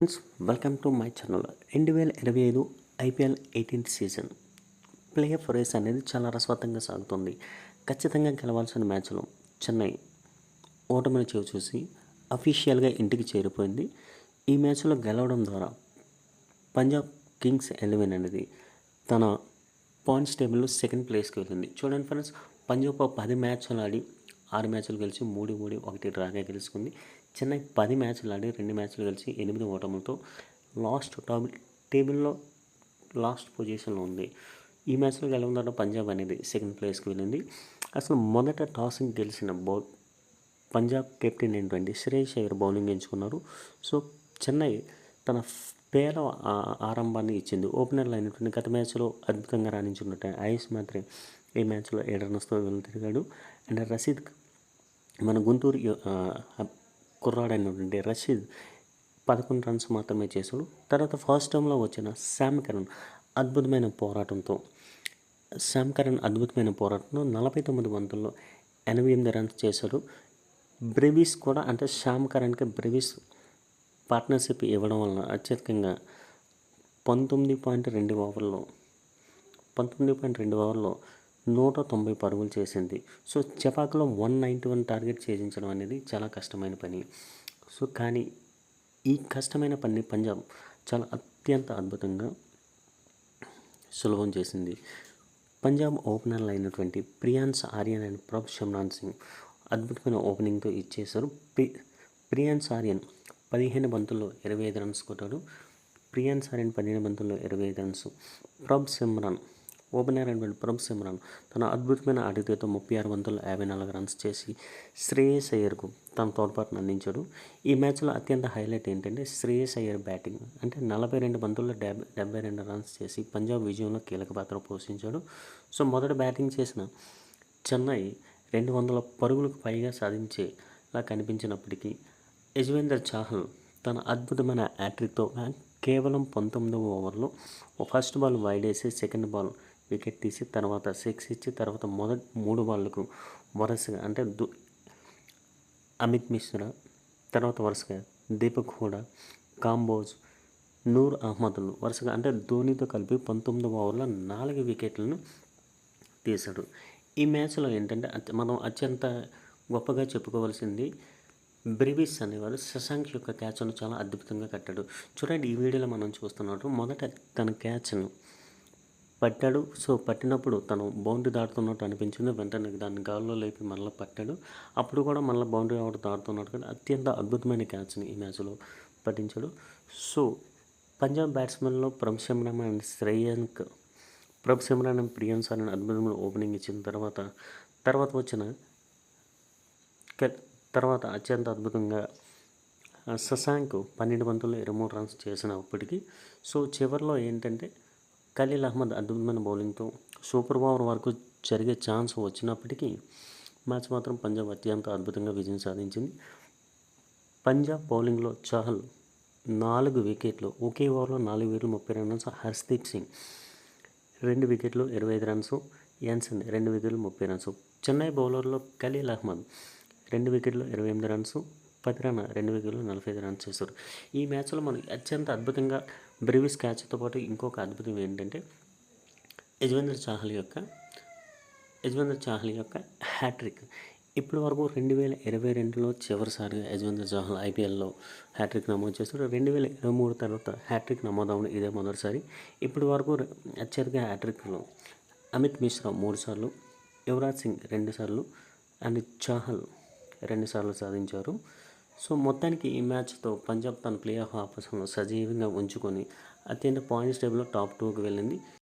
Friends welcome to my channel రెండు వేల ఇరవై ఐదు IPL eighteenth season play off race అనేది చాలా రసవత్తంగా సాగుతుంది. ఖచ్చితంగా గెలవాల్సిన మ్యాచ్లో. చెన్నై ఓటమిని చేవి చూసి అఫీషియల్గా ఇంటికి చేరిపోయింది. ఈ మ్యాచ్లో గెలవడం ద్వారా పంజాబ్ కింగ్స్ ఎలెవెన్ అనేది తన పాయింట్స్ టేబుల్లో సెకండ్ ప్లేస్కి వెళ్ళింది. చూడండి ఫ్రెండ్స్ పంజాబ్ పది మ్యాచ్లు ఆడి ఆరు మ్యాచ్లు గెలిచి మూడు మూడు ఒకటి డ్రాగా గెలుచుకుంది. చెన్నై పది మ్యాచ్లు ఆడి రెండు మ్యాచ్లు కలిసి ఎనిమిది ఓటములతో లాస్ట్ టాబుల్ టేబుల్లో లాస్ట్ పొజిషన్లో ఉంది. ఈ మ్యాచ్లో గెలవడం తర్వాత పంజాబ్ అనేది సెకండ్ ప్లేస్కి వెళ్ళింది. అసలు మొదట టాసింగ్ గెలిచిన బౌల్ పంజాబ్ కెప్టెన్ ఏంటంటే శ్రేయస్ అయ్యర్ బౌలింగ్ ఎంచుకున్నారు. సో చెన్నై తన పేర ఆరంభాన్ని ఇచ్చింది. ఓపెనర్లు అయినటువంటి గత మ్యాచ్లో అద్భుతంగా రాణించుకున్నట్టు ఆయుష్ మాత్రే ఈ మ్యాచ్లో ఏడు రన్స్తో వెళ్తిరిగాడు అండ్ రసీద్ మన గుంటూరు కుర్రాడైనటువంటి రషీద్ పదకొండు రన్స్ మాత్రమే చేశాడు. తర్వాత ఫస్ట్ టైంలో వచ్చిన శామ్ కరణ్ అద్భుతమైన పోరాటంతో శామ్ కరణ్ అద్భుతమైన పోరాటంలో నలభై తొమ్మిది బంతుల్లో ఎనభై ఎనిమిది రన్స్ చేశాడు. బ్రెవిస్ కూడా అంటే శ్యామ్ కరణ్కి బ్రెవిస్ పార్ట్నర్షిప్ ఇవ్వడం వలన అత్యధికంగా పంతొమ్మిది పాయింట్ రెండు ఓవర్లో పంతొమ్మిది పాయింట్ రెండు ఓవర్లో నూట తొంభై పరుగులు చేసింది. సో చపాకులో వన్ నైంటీ వన్ టార్గెట్ ఛేదించడం అనేది చాలా కష్టమైన పని. సో కానీ ఈ కష్టమైన పని పంజాబ్ చాలా అత్యంత అద్భుతంగా సులభం చేసింది. పంజాబ్ ఓపెనర్లు అయినటువంటి ప్రియాన్స్ ఆర్యన్ అండ్ ప్రభ్ షమ్రాన్ సింగ్ అద్భుతమైన ఓపెనింగ్తో ఇచ్చేశారు. ప్రి ప్రియాన్స్ ఆర్యన్ పదిహేను బంతుల్లో ఇరవై ఐదు రన్స్ కొట్టాడు. ప్రియాన్స్ ఆర్యన్ పదిహేను బంతుల్లో ఇరవై ఐదు రన్స్. ప్రభ్ సిమ్రాన్ ఓపెనర్ అయినటువంటి ప్రభ్ సిమ్రాన్ తన అద్భుతమైన ఆటితేతో ముప్పై ఆరు వందల యాభై నాలుగు రన్స్ చేసి శ్రేయస్ అయ్యర్కు తన తోడ్పాటును అందించాడు. ఈ మ్యాచ్లో అత్యంత హైలైట్ ఏంటంటే శ్రేయస్ అయ్యర్ బ్యాటింగ్. అంటే నలభై రెండు బంతుల్లో డెబ్బై డెబ్బై రెండు రన్స్ చేసి పంజాబ్ విజయంలో కీలక పాత్ర పోషించాడు. సో మొదట బ్యాటింగ్ చేసిన చెన్నై రెండు వందల పరుగులకు పైగా సాధించేలా కనిపించినప్పటికీ యజ్వేందర్ చాహల్ తన అద్భుతమైన యాట్రిక్తో కేవలం పంతొమ్మిదవ ఓవర్లో first ball wide second ball wicket తీసి తర్వాత సిక్స్ ఇచ్చి తర్వాత మొదటి మూడు బాళ్ళకు వరుసగా అంటే దు అమిత్ మిశ్రా తర్వాత వరుసగా దీపక్ హూడా కాంబోజ్ నూర్ అహ్మద్లు వరుసగా అంటే ధోనితో కలిపి పంతొమ్మిది ఓవర్ల నాలుగు వికెట్లను తీశాడు. ఈ మ్యాచ్లో ఏంటంటే మనం అత్యంత గొప్పగా చెప్పుకోవాల్సింది బ్రివిస్ అనేవాడు శశాంక్ యొక్క క్యాచ్ను చాలా అద్భుతంగా కట్టాడు. చూడండి ఈ వీడియోలో మనం చూస్తున్నట్టు మొదట తన క్యాచ్ను పట్టాడు. సో పట్టినప్పుడు తను బౌండరీ దాటుతున్నట్టు అనిపించింది. వెంటనే దాన్ని గాల్లో లేపి మళ్ళీ పట్టాడు. అప్పుడు కూడా మళ్ళీ బౌండరీ అవుట్ దాటుతున్నట్టు కానీ అత్యంత అద్భుతమైన క్యాచ్ని ఈ మ్యాచ్లో పట్టించాడు. సో పంజాబ్ బ్యాట్స్మెన్లో ప్రభ్ అండ్ శ్రేయాంక్ ప్రభ్ శమ్రాన్ అని అద్భుతమైన ఓపెనింగ్ ఇచ్చిన తర్వాత తర్వాత వచ్చిన తర్వాత అత్యంత అద్భుతంగా ఆ, శశాంక్ పన్నెండు బంతుల్లో ఇరవై మూడు రన్స్ చేసినప్పటికీ సో చివరిలో ఏంటంటే ఖలీల్ అహ్మద్ అద్భుతమైన బౌలింగ్తో సూపర్ ఓవర్ వరకు జరిగే ఛాన్స్ వచ్చినప్పటికీ మ్యాచ్ మాత్రం పంజాబ్ అత్యంత అద్భుతంగా విజయం సాధించింది. పంజాబ్ బౌలింగ్లో చహల్ నాలుగు వికెట్లు ఒకే ఓవర్లో నాలుగు వికెట్లు ముప్పై రెండు రన్స్ హర్షదీప్ సింగ్ రెండు వికెట్లు ఇరవై ఐదు రన్స్ యాన్సన్ రెండు వికెట్లు ముప్పై రన్స్. చెన్నై బౌలర్లో ఖలీల్ అహ్మద్ రెండు వికెట్లు ఇరవై ఎనిమిది రన్స్ పతిరాన రెండు వికెట్లు నలభై ఐదు రన్స్ చేశారు. ఈ మ్యాచ్లో మనం అత్యంత అద్భుతంగా బ్రివిస్ క్యాచ్తో పాటు ఇంకొక అద్భుతం ఏంటంటే యజ్వేంద్ర చాహల్ యొక్క యజ్వేంద్ర చాహల్ యొక్క హ్యాట్రిక్ ఇప్పటి వరకు రెండు వేల ఇరవై రెండులో చివరిసారిగా యజ్వేంద్ర చాహల్ ఐపీఎల్లో హ్యాట్రిక్ నమోదు చేశారు రెండు వేల ఇరవై మూడు తర్వాత హ్యాట్రిక్ నమోదవడం ఇదే మొదటిసారి. ఇప్పటి వరకు అత్యధిక హ్యాట్రిక్లో అమిత్ మిశ్రా మూడు సార్లు యువరాజ్ సింగ్ రెండుసార్లు అండ్ చాహల్ రెండు సార్లు సాధించారు. సో మొత్తానికి ఈ మ్యాచ్తో పంజాబ్ తన ప్లే ఆఫ్ ఆపర్షన్లో సజీవంగా ఉంచుకొని అత్యంత పాయింట్స్ టేబుల్లో టాప్ టూకి వెళ్ళింది.